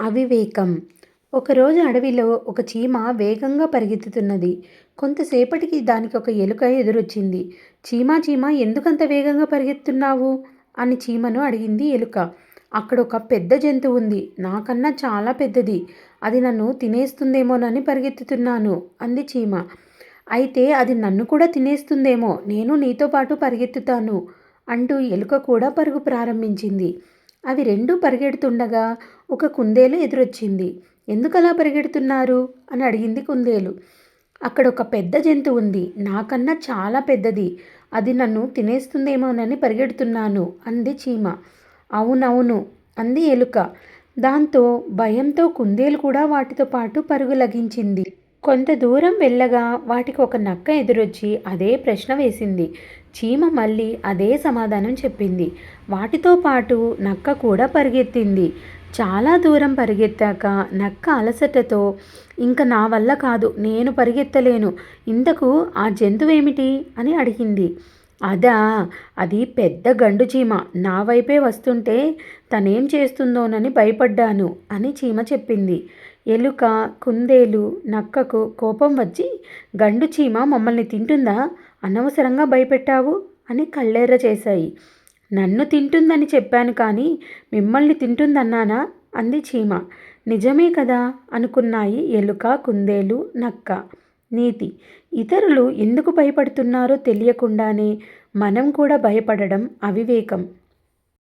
అవివేకం. ఒకరోజు అడవిలో ఒక చీమ వేగంగా పరిగెత్తుతున్నది. కొంతసేపటికి దానికి ఒక ఎలుక ఎదురొచ్చింది. చీమా చీమ ఎందుకంత వేగంగా పరిగెత్తున్నావు? అని చీమను అడిగింది ఎలుక. అక్కడ ఒక పెద్ద జంతువు ఉంది. నాకన్నా చాలా పెద్దది. అది నన్ను తినేస్తుందేమోనని పరిగెత్తుతున్నాను అంది చీమ. అయితే అది నన్ను కూడా తినేస్తుందేమో నేను నీతో పాటు పరిగెత్తుతాను అంటూ ఎలుక కూడా పరుగు ప్రారంభించింది. అవి రెండూ పరిగెడుతుండగా ఒక కుందేలు ఎదురొచ్చింది. ఎందుకలా పరిగెడుతున్నారు? అని అడిగింది కుందేలు. అక్కడ ఒక పెద్ద జంతువు ఉంది. నాకన్నా చాలా పెద్దది. అది నన్ను తినేస్తుందేమోనని పరిగెడుతున్నాను అంది చీమ. అవునవును అంది ఎలుక. దాంతో భయంతో కుందేలు కూడా వాటితో పాటు పరుగు లగించింది. కొంత దూరం వెళ్ళగా వాటికి ఒక నక్క ఎదురొచ్చి అదే ప్రశ్న వేసింది. చీమ మళ్ళీ అదే సమాధానం చెప్పింది. వాటితో పాటు నక్క కూడా పరిగెత్తింది. చాలా దూరం పరిగెత్తాక నక్క అలసటతో ఇంక నా వల్ల కాదు నేను పరిగెత్తలేను ఇంతకు ఆ జంతువేమిటి అని అడిగింది. అదా అది పెద్ద గండు చీమ నా వైపే వస్తుంటే తనేం చేస్తుందోనని భయపడ్డాను అని చీమ చెప్పింది. ఎలుక కుందేలు నక్కకు కోపం వచ్చి గండు చీమ మమ్మల్ని తింటుందా? అనవసరంగా భయపెట్టావు? అని కళ్ళెర్ర చేశాయి. నన్ను తింటుందని చెప్పాను కానీ మిమ్మల్ని తింటుందన్నానా? అంది చీమ. నిజమే కదా అనుకున్నాయి ఎలుక కుందేలు నక్క. నీతి. ఇతరులు ఎందుకు భయపడుతున్నారో తెలియకుండానే మనం కూడా భయపడడం అవివేకం.